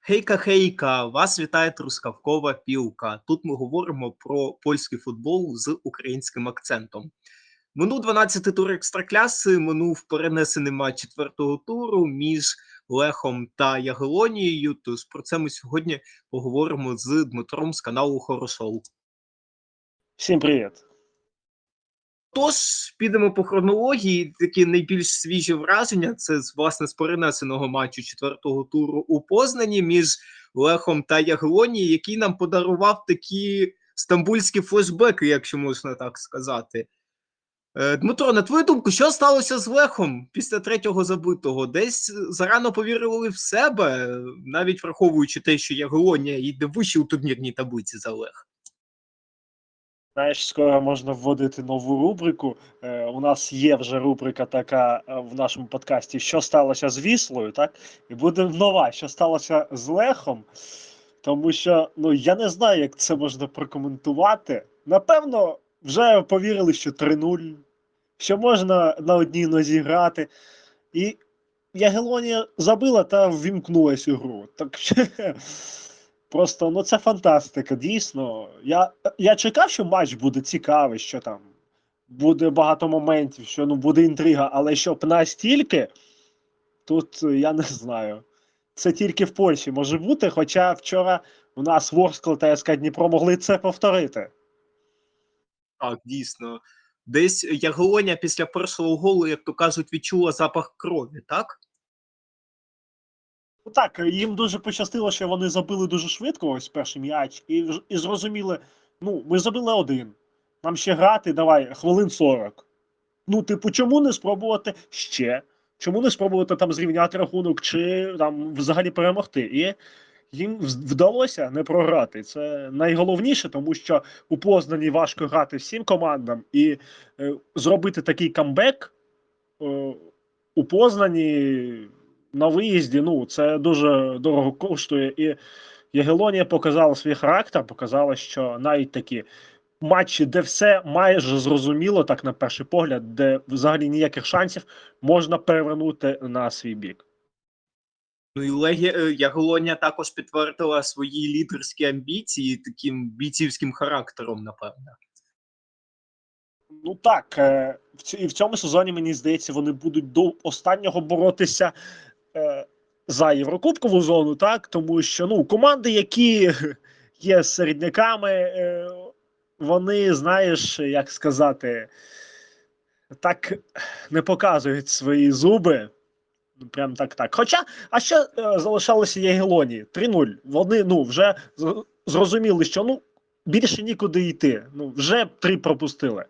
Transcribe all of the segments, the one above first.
Хейка, хейка! Вас вітає Трускавкова пілка. Тут ми говоримо про польський футбол з українським акцентом. Минув 12-й тур екстракляси, минув перенесений матч четвертого туру між Лехом та Ягелонією. Тож про це ми сьогодні поговоримо з Дмитром з каналу Хорошоу. Всім привіт. Тож підемо по хронології. Такі найбільш свіжі враження. Це власне з перенесеного матчу четвертого туру у Познані між Лехом та Яглонією, який нам подарував такі стамбульські флешбеки, якщо можна так сказати. Е, Дмитро, на твою думку, що сталося з Лехом після третього забитого? Десь зарано повірили в себе, навіть враховуючи те, що Яглонія йде вище у турнірній таблиці за Лех. Знаєш, скоро можна вводити нову рубрику. Е, у нас є вже рубрика така е, в нашому подкасті, що сталося з Віслою, так? І буде нова, що сталося з Лехом. Тому що ну я не знаю, як це можна прокоментувати. Напевно, вже повірили, що 3-0, що можна на одній нозі грати. І Ягелонія забила та ввімкнулась у гру. Так Просто ну це фантастика, дійсно. Я я чекав, що матч буде цікавий, що там буде багато моментів, що ну буде інтрига, але щоб настільки, тут я не знаю. Це тільки в Польщі може бути. Хоча вчора у нас Ворскл та СК Дніпро могли це повторити. Так, дійсно. Десь Ягелоня після першого голу, як то кажуть, відчула запах крові, так? Ну так, їм дуже пощастило, що вони забили дуже швидко ось перший м'яч, і і зрозуміли, ну, ми забили один. Нам ще грати, давай, хвилин 40. Ну, типу, чому не спробувати ще? Чому не спробувати там зрівняти рахунок, чи там взагалі перемогти? І їм вдалося не програти. Це найголовніше, тому що у Познані важко грати всім командам і е, зробити такий камбек е, у Познані на виїзді, ну це дуже дорого коштує. І Ягелонія показала свій характер, показала, що навіть такі матчі, де все майже зрозуміло, так на перший погляд, де взагалі ніяких шансів можна перевернути на свій бік. Ну і Легі... Ягелонія також підтвердила свої лідерські амбіції таким бійцівським характером, напевно. Ну так, і в цьому сезоні мені здається, вони будуть до останнього боротися Е, за Єврокубкову зону, так тому що ну команди, які є середняками, е, вони, знаєш, як сказати, так не показують свої зуби. Прям так так. Хоча, а ще е, залишалося Єгелоні 3-0. Вони ну, вже зрозуміли, що ну, більше нікуди йти. Ну, Вже три пропустили.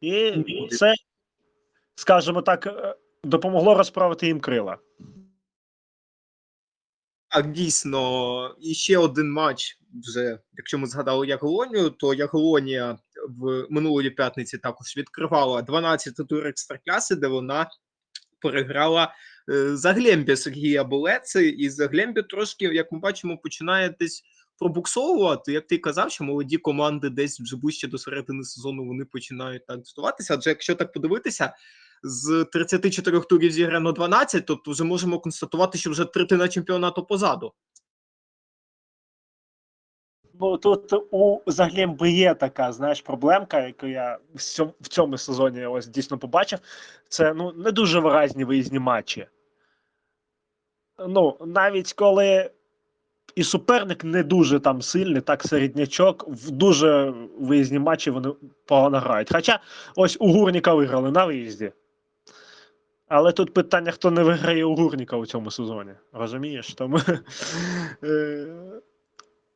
І це, скажімо так, е, допомогло розправити їм крила. Так, дійсно, і ще один матч. Вже якщо ми згадали Яголонію, то Яголонія в минулої п'ятниці також відкривала 12-й тур екстракляси, де вона переграла е, Заглембі Сергія Болеці, і Заглембі трошки, як ми бачимо, починає десь пробуксовувати. Як ти казав, що молоді команди десь вже ближче до середини сезону вони починають так здаватися. Адже якщо так подивитися з 34 турів зіграно 12, тобто вже можемо констатувати, що вже третина чемпіонату позаду. Ну тут у Заглемби є така, знаєш, проблемка, яку я в цьому сезоні ось дійсно побачив. Це ну не дуже виразні виїзні матчі. Ну, навіть коли і суперник не дуже там сильний, так середнячок, в дуже виїзні матчі вони погано грають. Хоча ось у Гурніка виграли на виїзді. Але тут питання, хто не виграє у Гурніка у цьому сезоні. Розумієш? Тому е,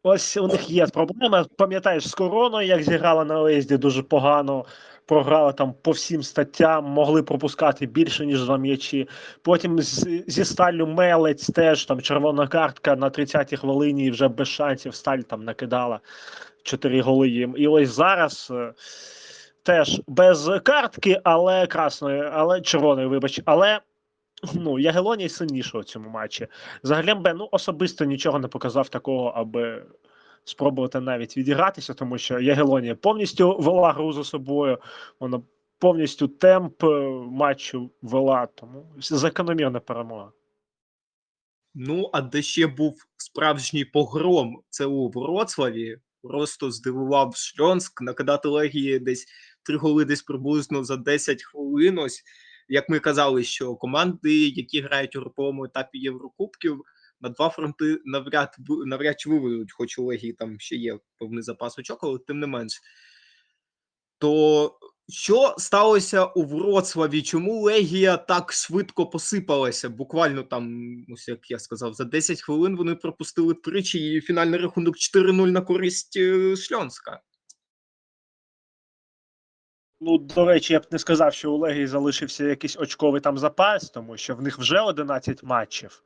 ось у них є проблема. Пам'ятаєш, з короною, як зіграла на виїзді дуже погано, програла там по всім статтям, могли пропускати більше, ніж два м'ячі. Потім з, зі сталю Мелець теж там червона картка на 30-й хвилині і вже без шансів сталь там накидала 4 голи їм. І ось зараз. Теж без картки, але красної, але червоної, вибач, але. Ну, Ягелоній сильніше у цьому матчі. Загалембе, ну, особисто нічого не показав такого, аби спробувати навіть відігратися, тому що Ягелонія повністю вела гру за собою, вона повністю темп е, матчу вела, тому закономірна перемога. Ну, а де ще був справжній погром, це у Вроцлаві. Просто здивував Шльонськ, накидати легії десь три голи десь приблизно за 10 хвилин. Ось, як ми казали, що команди, які грають у груповому етапі Єврокубків, на два фронти навряд, навряд чи виведуть, хоч у Легії там ще є певний запас очок, але тим не менш. То що сталося у Вроцлаві? Чому Легія так швидко посипалася? Буквально там, ось як я сказав, за 10 хвилин вони пропустили тричі і фінальний рахунок 4-0 на користь е, Шльонська. Ну, до речі, я б не сказав, що у Легії залишився якийсь очковий там запас, тому що в них вже 11 матчів.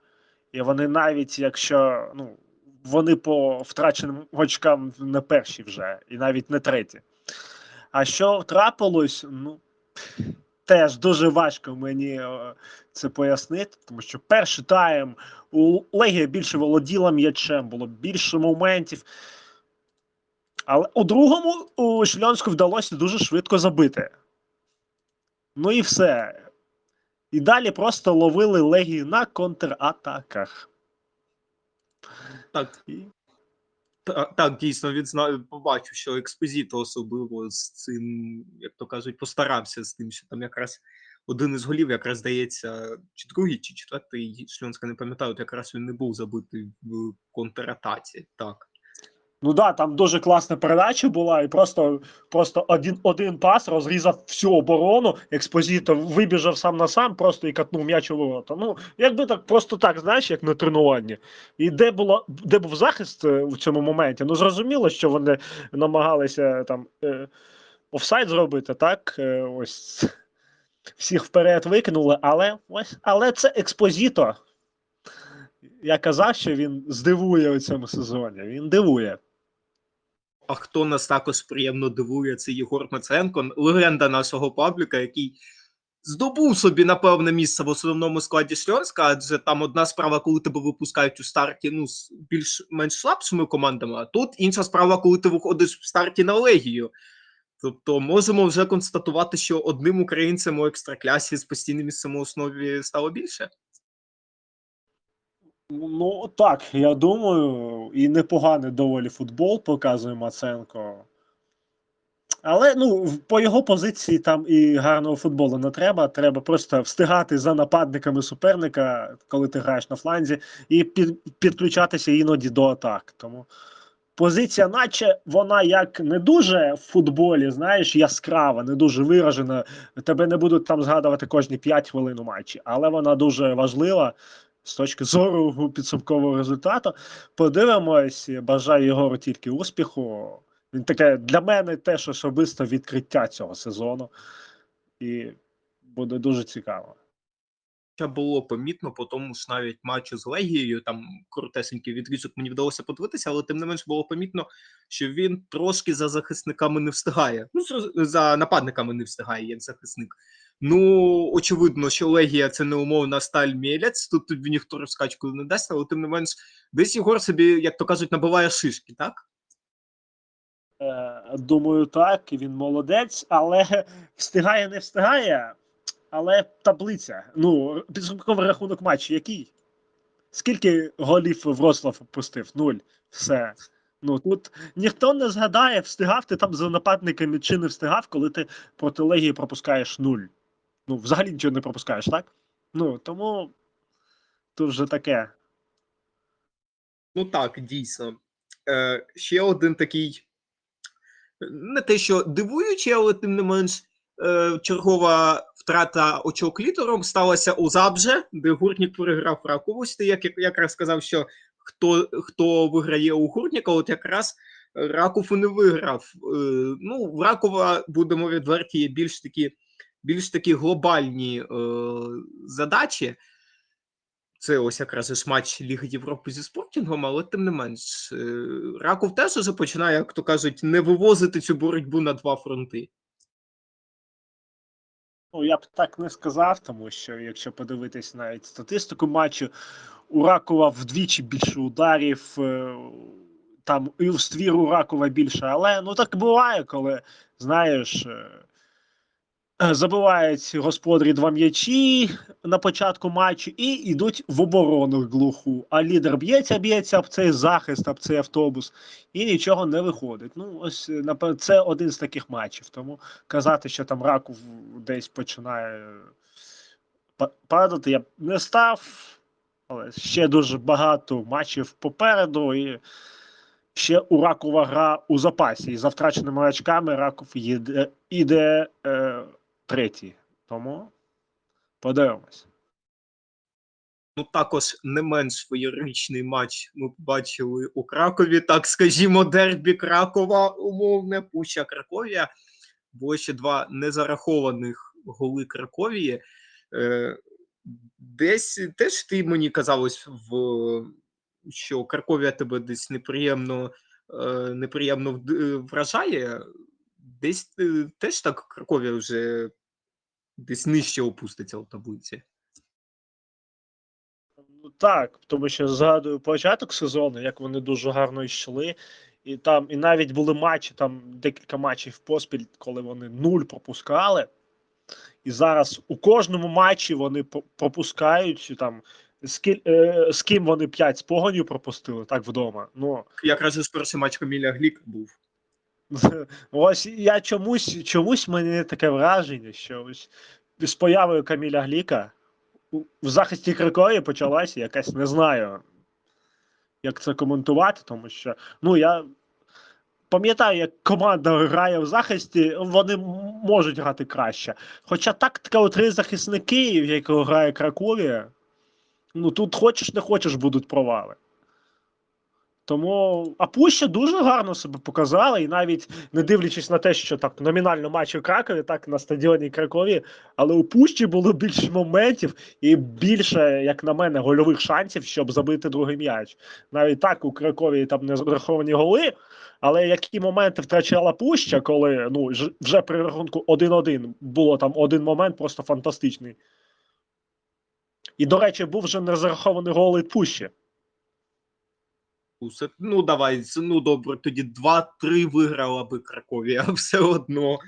І вони навіть якщо ну, вони по втраченим очкам не перші вже, і навіть не треті. А що трапилось, ну теж дуже важко мені е, це пояснити, тому що перший тайм у Легія більше володіла м'ячем, було більше моментів. Але у другому у Шльонську вдалося дуже швидко забити. Ну і все. І далі просто ловили легію на контратаках. Так, так дійсно відзнаю, побачив, що експозіто особливо з цим, як то кажуть, постарався з тим, що там якраз один із голів, якраз здається, чи другий, чи четвертий Шльонська, не пам'ятаю, якраз він не був забитий в контратаці. Так. Ну да, там дуже класна передача була, і просто, просто один, один пас розрізав всю оборону. Експозіто вибіжав сам на сам, просто і катнув м'яч у ворота. Ну, якби так, просто так, знаєш, як на тренуванні. І де було, де був захист е, в цьому моменті? Ну, зрозуміло, що вони намагалися там е, офсайд зробити, так? Е, ось всіх вперед викинули, але ось, але це експозіто. Я казав, що він здивує у цьому сезоні. Він дивує. А хто нас також приємно дивує, це Єгор Маценко, легенда нашого пабліка, який здобув собі напевне місце в основному складі Шльонська, адже там одна справа, коли тебе випускають у старті ну, з більш-менш слабшими командами, а тут інша справа, коли ти виходиш в старті на легію. Тобто можемо вже констатувати, що одним українцем у екстраклясі з постійним місцем у основі стало більше. Ну так, я думаю, і непоганий доволі футбол показує Маценко. Але ну, по його позиції там і гарного футболу не треба. Треба просто встигати за нападниками суперника, коли ти граєш на фланзі, і під, підключатися іноді до атак. Тому позиція, наче вона як не дуже в футболі, знаєш, яскрава, не дуже виражена. Тебе не будуть там згадувати кожні 5 хвилин у матчі, але вона дуже важлива з точки зору підсумкового результату. Подивимось, бажаю Єгору тільки успіху. Він таке для мене теж особисто відкриття цього сезону. І буде дуже цікаво. Хоча було помітно по тому ж навіть матчу з Легією, там коротесенький відрізок мені вдалося подивитися, але тим не менш було помітно, що він трошки за захисниками не встигає. Ну, за нападниками не встигає як захисник. Ну, очевидно, що Легія це не умовна сталь мілець, тут тобі ніхто розкачку не дасть, але тим не менш, десь Єгор собі, як то кажуть, набиває шишки, так? Е, думаю, так, він молодець, але встигає, не встигає. Але таблиця. Ну, підсумковий рахунок матчу який? Скільки голів Вроцлав пустив? Нуль. Все. Ну тут ніхто не згадає, встигав ти там за нападниками чи не встигав, коли ти проти Легії пропускаєш нуль. Ну, взагалі нічого не пропускаєш, так? Ну, тому тут вже таке. Ну так, дійсно. Е, ще один такий, не те, що дивуючий, але тим не менш, е, чергова втрата очок літером сталася у Забже, де гуртник переграв Ти як, як якраз сказав, що хто, хто виграє у гуртника, от якраз Раков не виграв. Е, ну, в Ракова, будемо відверті, є більш такі, більш такі глобальні е, задачі. Це ось якраз із матч Ліги Європи зі спортінгом, але тим не менш, е, Раков теж уже починає, як то кажуть, не вивозити цю боротьбу на два фронти. Ну, я б так не сказав, тому що якщо подивитись навіть статистику матчу, у Ракова вдвічі більше ударів, е, там і в ствір у Ракова більше, але ну так буває, коли знаєш. Е, Забивають господарі два м'ячі на початку матчу і йдуть в оборону глуху. А лідер б'ється, б'ється об цей захист, об цей автобус, і нічого не виходить. Ну, ось це один з таких матчів. Тому казати, що там Раков десь починає падати, я б не став. Але ще дуже багато матчів попереду. І ще у Ракова гра у запасі. І за втраченими очками Раков їде, іде е, третій. Тому подивимось. Ну, також не менш феєричний матч ми побачили у Кракові, так скажімо, дербі Кракова, умовне, Пуща Краковія. Було ще два незарахованих голи Краковії. Е, десь теж ти мені казалось, в, що Краковія тебе десь неприємно, е, неприємно вражає. Десь е, теж так Краковія вже десь нижче опуститься у таблиці. Ну, так, тому що згадую початок сезону, як вони дуже гарно йшли. І там, і навіть були матчі, там декілька матчів поспіль, коли вони нуль пропускали. І зараз у кожному матчі вони пропускають там. З, ки, е, з ким вони 5 спогонів пропустили, так вдома. Ну, Якраз перший матч Каміля Глік був. ось я чомусь, чомусь мені таке враження, що ось з появою Каміля Гліка в захисті Кракові почалася якась, не знаю, як це коментувати, тому що ну я пам'ятаю, як команда грає в захисті, вони можуть грати краще. Хоча тактика у три захисники, в якого грає Краковія, ну тут хочеш не хочеш будуть провали. Тому а Пуща дуже гарно себе показала, і навіть не дивлячись на те, що так номінально матч у Кракові, так на стадіоні Кракові, але у Пущі було більше моментів і більше, як на мене, гольових шансів, щоб забити другий м'яч. Навіть так у Кракові там не зараховані голи. Але які моменти втрачала Пуща, коли ну вже при рахунку 1-1 було там один момент просто фантастичний. І, до речі, був вже не зарахований гол від Пущі. Усе- Ну, давай, ну добре, тоді 2-3 виграла би Краковія, все одно.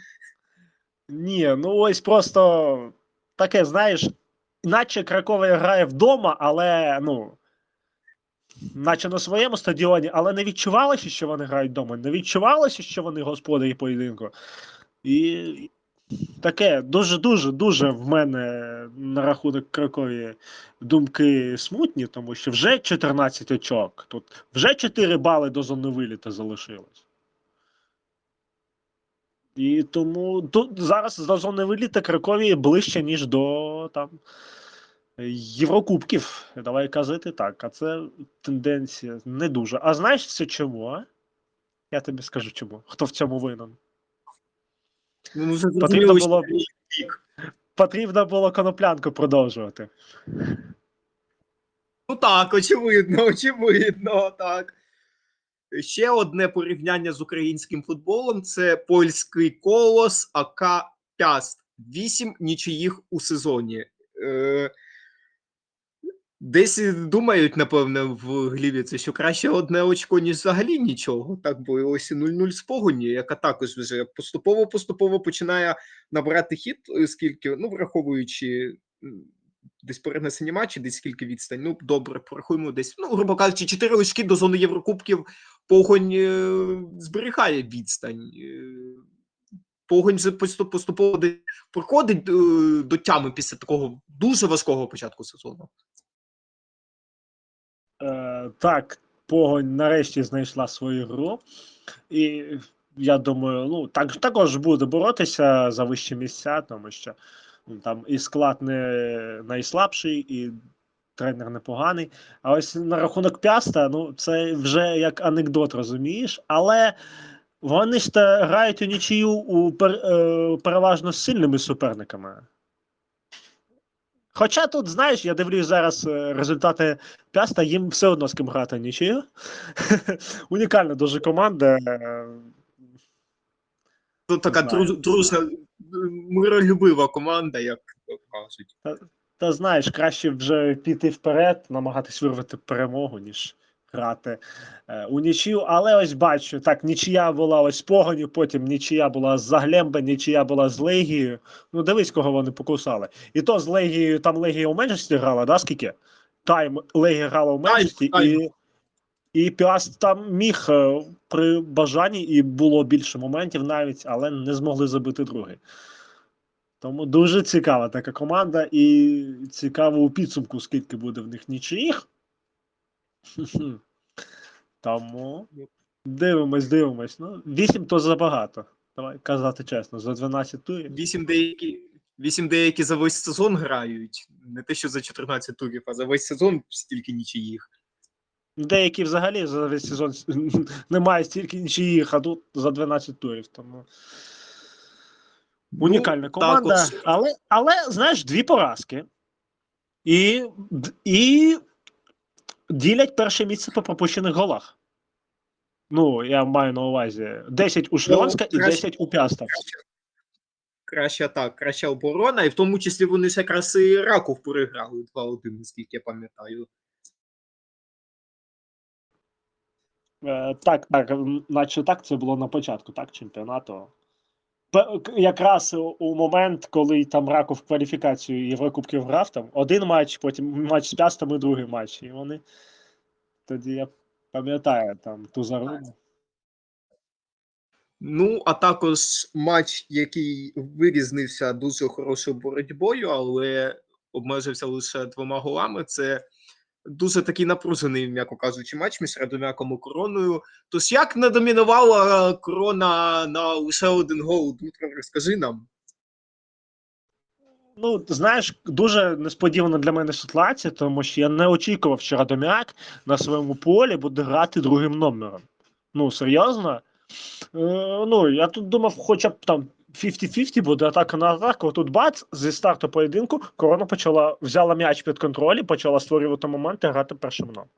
Ні, ну ось просто таке, знаєш, наче Краковia грає вдома, але ну. Наче на своєму стадіоні, але не відчувалося, що вони грають вдома. Не відчувалося, що вони господарі поєдинку. І таке дуже-дуже дуже в мене на рахунок Кракові думки смутні, тому що вже 14 очок. Тут вже 4 бали до зони виліта залишилось. І тому тут зараз до зони виліта Кракові ближче, ніж до там Єврокубків. Давай казати так. А це тенденція не дуже. А знаєш це чому? а? Я тобі скажу чому. Хто в цьому винен? Ну, це Потрібно було, пік. потрібно було коноплянку продовжувати. Ну так, очевидно, очевидно, так. Ще одне порівняння з українським футболом це польський колос АК Пяст. Вісім нічиїх у сезоні. Е, Десь думають, напевне, в Глівіці, що краще одне очко, ніж взагалі нічого. Так, бо ось і 0-0 з погоні, яка також вже поступово-поступово починає набирати хід, скільки, ну, враховуючи десь перенесені матчі, десь скільки відстань. Ну, добре, порахуємо десь, ну, грубо кажучи, 4 очки до зони Єврокубків погонь е, зберігає відстань. Е, Погонь вже поступово проходить е, до тями після такого дуже важкого початку сезону. Е, так, погонь нарешті знайшла свою гру. І я думаю, ну так також буде боротися за вищі місця, тому що ну, там і склад не найслабший, і тренер непоганий. А ось на рахунок п'яста, ну це вже як анекдот, розумієш, але. Вони ж грають у нічию у пер, е, переважно з сильними суперниками. Хоча тут, знаєш, я дивлюсь зараз е, результати Пяста, їм все одно з ким грати нічию. Унікальна дуже команда. Ну, така дружна, миролюбива команда, як кажуть. кажуть. Та знаєш, краще вже піти вперед, намагатись вирвати перемогу, ніж грати е, у нічию. Але ось бачу, так, нічия була ось з Погоню, потім нічия була з Заглемби, нічия була з Легією. Ну, дивись, кого вони покусали. І то з Легією, там Легія у меншості грала, да, скільки? Тайм Легія грала у меншості, тайм. і, і Піаст там міг е, при бажанні, і було більше моментів навіть, але не змогли забити другий. Тому дуже цікава така команда, і цікаво у підсумку, скільки буде в них нічиїх. Тому дивимось, дивимось. Ну, 8 то забагато. Давай казати чесно, за 12 турів. Вісім деякі, вісім деякі за весь сезон грають. Не те, що за 14 турів, а за весь сезон стільки нічиїх. Деякі взагалі за весь сезон немає стільки нічиїх, а тут за 12 турів. Тому унікальна команда. також- Але, але, знаєш, дві поразки. І, і ділять перше місце по пропущених голах. Ну, я маю на увазі 10 у Шльонська і 10 у Пяста. Краща так, краща оборона, і в тому числі вони ж якраз і Раков переграли 2-1, наскільки я пам'ятаю. Е, так, так, наче так це було на початку, так, чемпіонату. Якраз у- момент, коли там Раков кваліфікацію Єврокубків грав, там один матч, потім матч з Пястом і другий матч. І вони тоді я пам'ятаю там ту зарубу. Ну, а також матч, який вирізнився дуже хорошою боротьбою, але обмежився лише двома голами. Це дуже такий напружений, м'яко кажучи, матч між Радомяком і короною. Тож як не домінувала корона на лише один гол? Дмитро, розкажи нам. Ну, знаєш, дуже несподівана для мене ситуація, тому що я не очікував, що Радомяк на своєму полі буде грати другим номером. Ну, серйозно. Е, ну, я тут думав, хоча б там 50-50 буде атака на атаку. Тут бац, зі старту поєдинку корона почала взяла м'яч під контроль і почала створювати моменти грати першим номером.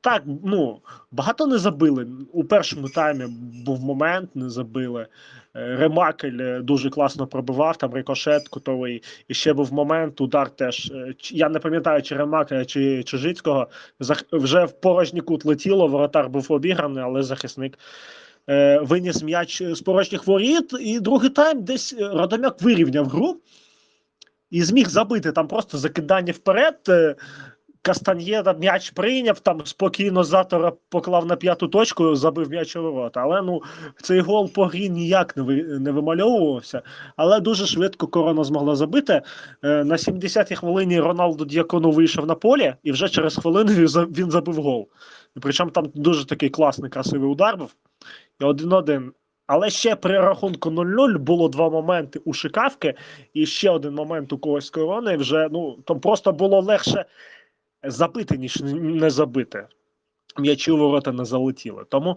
Так, ну, багато не забили. У першому таймі був момент, не забили. Е, Ремакель е, дуже класно пробивав, там рикошет кутовий. І ще був момент, удар теж. е, Я не пам'ятаю, чи Ремакеля, чи Чижицького. Зах... Вже в порожній кут летіло, воротар був обіграний, але захисник е, виніс м'яч з порожніх воріт. І другий тайм десь е, Радомяк вирівняв гру і зміг забити там просто закидання вперед. е, Кастаньєда м'яч прийняв, там спокійно затора поклав на п'яту точку, забив м'яч у ворота. Але ну цей гол по грі ніяк не, ви, не вимальовувався. Але дуже швидко корона змогла забити. Е, на 70-й хвилині Роналду Д'якону вийшов на полі, і вже через хвилину він забив гол. Причому там дуже такий класний, красивий удар був. І один-один. Але ще при рахунку 0-0 було два моменти у Шикавки, і ще один момент у когось корони. Вже ну там просто було легше забити, ніж не забити. М'ячі у ворота не залетіли. Тому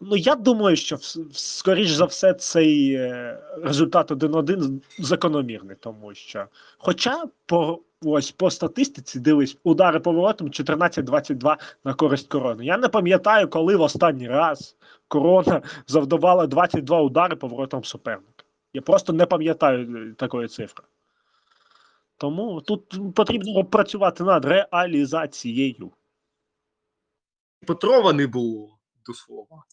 ну я думаю, що скоріш за все цей е, результат 1-1 закономірний, тому що. Хоча по ось по статистиці дивись, удари по воротам 14-22 на користь корони. Я не пам'ятаю, коли в останній раз корона завдавала 22 удари по воротам суперника. Я просто не пам'ятаю е, такої цифри. Тому тут потрібно працювати над реалізацією. Петрова не було до слова.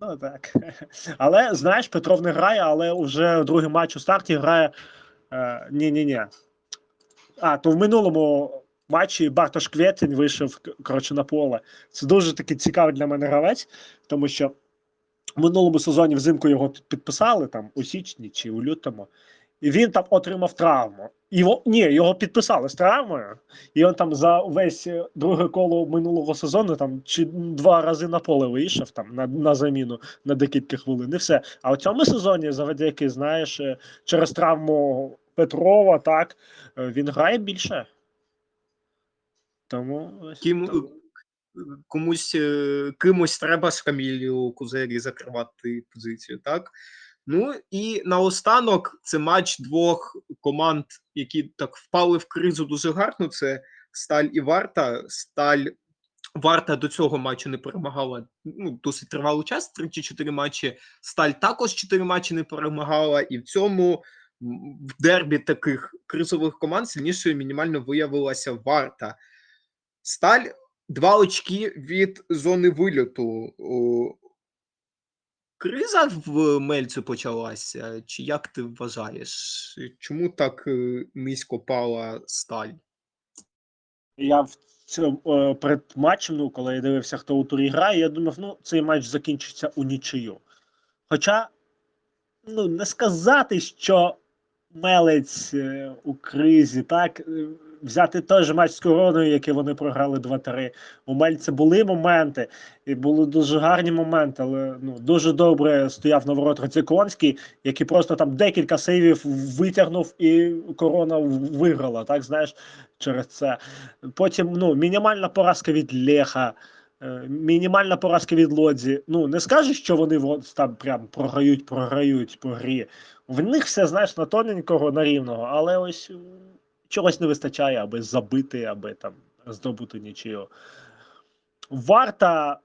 Ну так. Але знаєш, Петров не грає, але вже другий матч у старті грає. Е, ні-ні-ні. А, то в минулому матчі Бартош Квєтін вийшов коротше, на поле. Це дуже такий цікавий для мене гравець, тому що в минулому сезоні взимку його підписали там у січні чи у лютому. І він там отримав травму. Його, ні, його підписали з травмою, і він там за весь е, друге коло минулого сезону там чи два рази на поле вийшов там на, на заміну на декілька хвилин. І все. А у цьому сезоні, завдяки, знаєш, е, через травму Петрова, так, е, він грає більше. Тому Ким, комусь кимось треба ж Камілію Кузері закривати позицію, так? Ну і наостанок це матч двох команд, які так впали в кризу дуже гарно. Це Сталь і Варта. Сталь Варта до цього матчу не перемагала ну, досить тривалий час, 3 чи 4 матчі. Сталь також 4 матчі не перемагала, і в цьому в дербі таких кризових команд сильнішою мінімально виявилася Варта. Сталь Два очки від зони вильоту. Криза в Мельцю почалася, чи як ти вважаєш? Чому так е, низько пала сталь? Я в цьому е, перед матчем, ну, коли я дивився, хто у турі грає, я думав, ну, цей матч закінчиться у нічию. Хоча, ну, не сказати, що Мелець е, у кризі, так, взяти той же матч з короною, який вони програли 2-3. У Мельця були моменти, і були дуже гарні моменти, але ну, дуже добре стояв на ворот Роциконський, який просто там декілька сейвів витягнув, і корона виграла, так, знаєш, через це. Потім ну, мінімальна поразка від Леха, е, мінімальна поразка від Лодзі. Ну, не скажеш, що вони там прям програють, програють по грі. В них все, знаєш, на тоненького, на рівного, але ось чогось не вистачає, аби забити, аби там здобути нічого. Варта.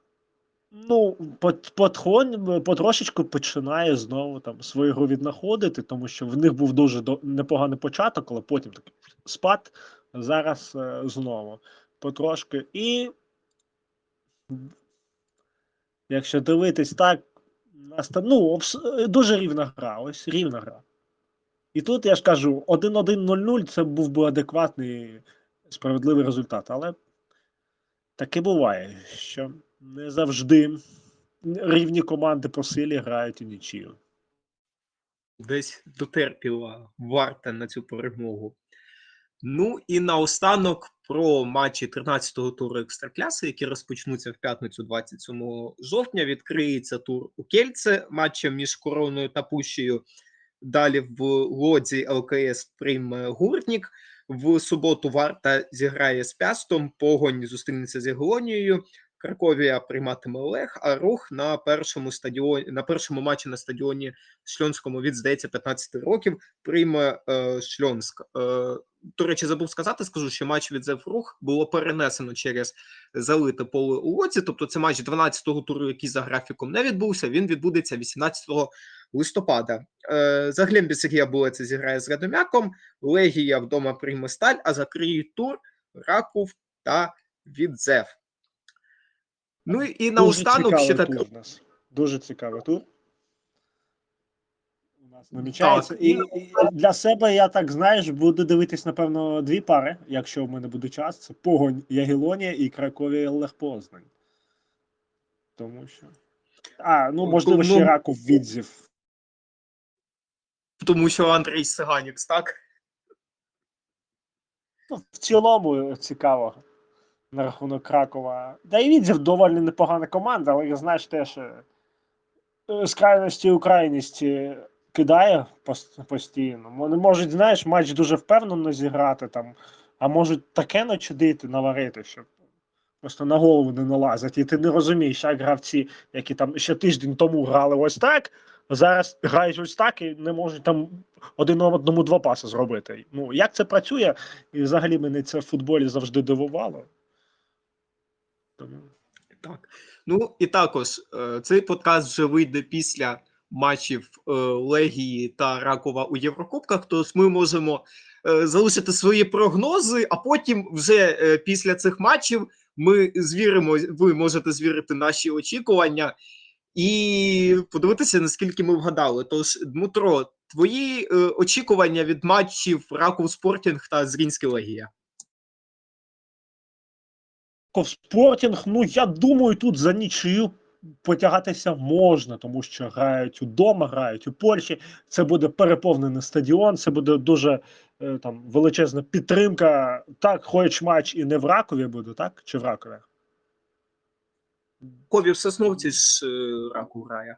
Ну, пот- потрошечку починає знову там свою гру віднаходити, тому що в них був дуже непоганий початок, але потім такий спад. Зараз е, знову потрошки. І якщо дивитись так, ну, дуже рівна гра. Ось рівна гра. І тут я ж кажу, 1-1-0-0 це був би адекватний справедливий результат. Але таке буває, що не завжди рівні команди по силі грають у нічию. Десь дотерпіла варта на цю перемогу. Ну і наостанок про матчі 13-го туру екстракляси, які розпочнуться в п'ятницю 27 жовтня. Відкриється тур у Кельце матчем між короною та Пущею. Далі в Лодзі ЛКС прийме гуртнік. В суботу Варта зіграє з Пястом, Погонь зустрінеться з Ягелонією. Краковія прийматиме Олег, а рух на першому стадіоні на першому матчі на стадіоні Шльонському від здається 15 років прийме е, Шльонськ. Е, до речі, забув сказати, скажу, що матч від Зеврух було перенесено через залите поле у Лоці. Тобто, це матч 12-го туру, який за графіком не відбувся. Він відбудеться 18 листопада. Е, за Глембі Сергія Булеца зіграє з Радомяком. Легія вдома прийме сталь, а закриють тур Раков та Відзев. Ну і наостанок ще так. тур у нас. Дуже цікавий тур. У нас намічається. І, і для себе я так знаєш, буду дивитись, напевно, дві пари, якщо в мене буде час. Це Погонь Ягелонія і Краковія Олег Познань. Тому що. А, ну можливо, ще Ну, Раков Відзів. Тому що Андрій Сиганікс, так? Ну, в цілому цікаво на рахунок Кракова. Да і Відзів доволі непогана команда, але я знаєш теж е, з крайності у крайності кидає постійно. Вони можуть, знаєш, матч дуже впевнено зіграти там, а можуть таке начудити, наварити, що просто на голову не налазить. І ти не розумієш, як гравці, які там ще тиждень тому грали ось так, зараз грають ось так і не можуть там один одному два паси зробити. Ну, як це працює? І взагалі мене це в футболі завжди дивувало. Тому... Так. Ну і також е, цей подкаст вже вийде після матчів е, Легії та Ракова у Єврокубках. Тож ми можемо е, залишити свої прогнози, а потім вже після цих матчів ми звіримо, ви можете звірити наші очікування і подивитися, наскільки ми вгадали. Тож, Дмитро, твої е, очікування від матчів Раков Спортінг та Зрінська Легія. Ковспортінг, ну я думаю, тут за нічию потягатися можна, тому що грають удома, грають у Польщі. Це буде переповнений стадіон, це буде дуже е, там величезна підтримка. Так, хоч матч і не в Ракові буде, так? Чи в Ракові? Кові в Сосновці ж е, Раков грає.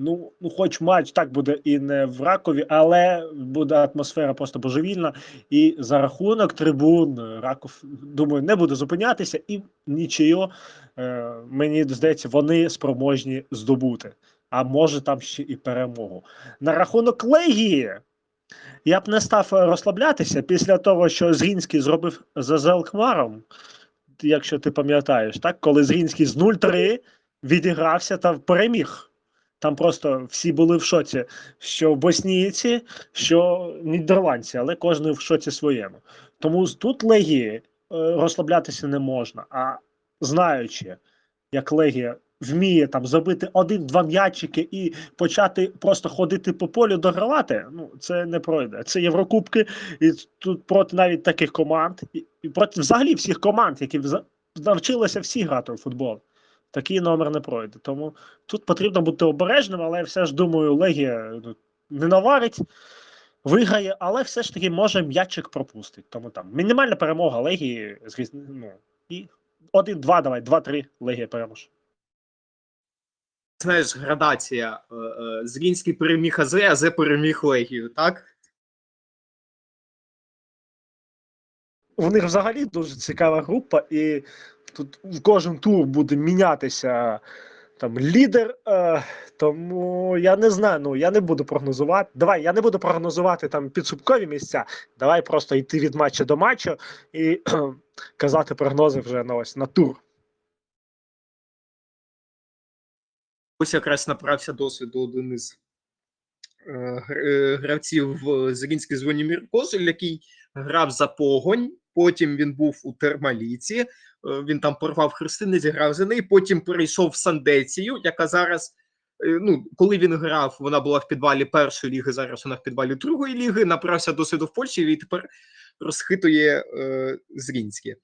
Ну, ну, хоч матч так буде і не в Ракові, але буде атмосфера просто божевільна. І за рахунок трибун е, Раков, думаю, не буде зупинятися і нічого, е, мені здається, вони спроможні здобути. А може там ще і перемогу. На рахунок Легії. Я б не став розслаблятися після того, що Зрінський зробив за Зелкмаром, якщо ти пам'ятаєш, так? коли Зрінський з 0-3 відігрався та переміг. Там просто всі були в шоці, що боснійці, що нідерландці, але кожен в шоці своєму. Тому тут Легії розслаблятися не можна. А знаючи, як Легія вміє там забити один-два м'ячики і почати просто ходити по полю догравати, ну це не пройде. Це Єврокубки, і тут проти навіть таких команд, і, проти взагалі всіх команд, які навчилися всі грати у футбол. Такий номер не пройде. Тому тут потрібно бути обережним, але я все ж думаю, Легія ну, не наварить, виграє, але все ж таки може м'ячик пропустить. Тому там мінімальна перемога Легії ну, і 1-2, давай, 2-3 Легія переможе. Знаєш, градація. е, е, Зрінський переміг АЗ, АЗ переміг Легію, так? У них взагалі дуже цікава група, і тут в кожен тур буде мінятися там лідер. Е, тому я не знаю. Ну я не буду прогнозувати. Давай, я не буду прогнозувати там підсумкові місця. Давай просто йти від матчу до матчу і казати прогнози вже на ось на тур. Ось якраз набрався досвіду один із е, е, гравців в Зрінській Звонімір Козель, який грав за погонь. Потім він був у Термаліці. е, Він там порвав хрестини, зіграв за неї. Потім перейшов в Сандецію, яка зараз. Ну, коли він грав, вона була в підвалі першої ліги, зараз вона в підвалі другої ліги. Набрався досвіду в Польщі і тепер розхитує е, Зрінське.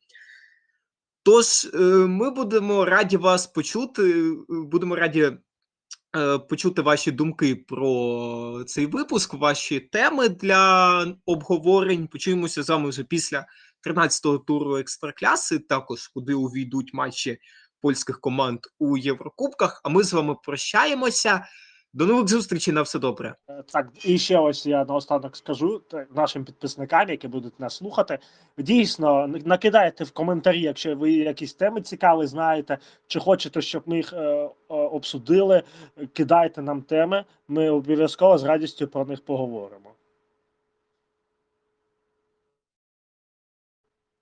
Тож е, ми будемо раді вас почути. е, Будемо раді е, почути ваші думки про цей випуск, ваші теми для обговорень. Почуємося з вами вже після 13-го туру екстракляси, також куди увійдуть матчі польських команд у Єврокубках. А ми з вами прощаємося. До нових зустрічей на все добре. Е, Так, і ще ось я наостанок скажу нашим підписникам, які будуть нас слухати. Дійсно, накидайте в коментарі, якщо ви якісь теми цікаві знаєте, чи хочете, щоб ми їх е, обсудили. Кидайте нам теми. Ми обов'язково з радістю про них поговоримо.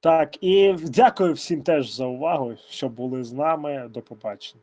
Так, і дякую всім теж за увагу, що були з нами. До побачення.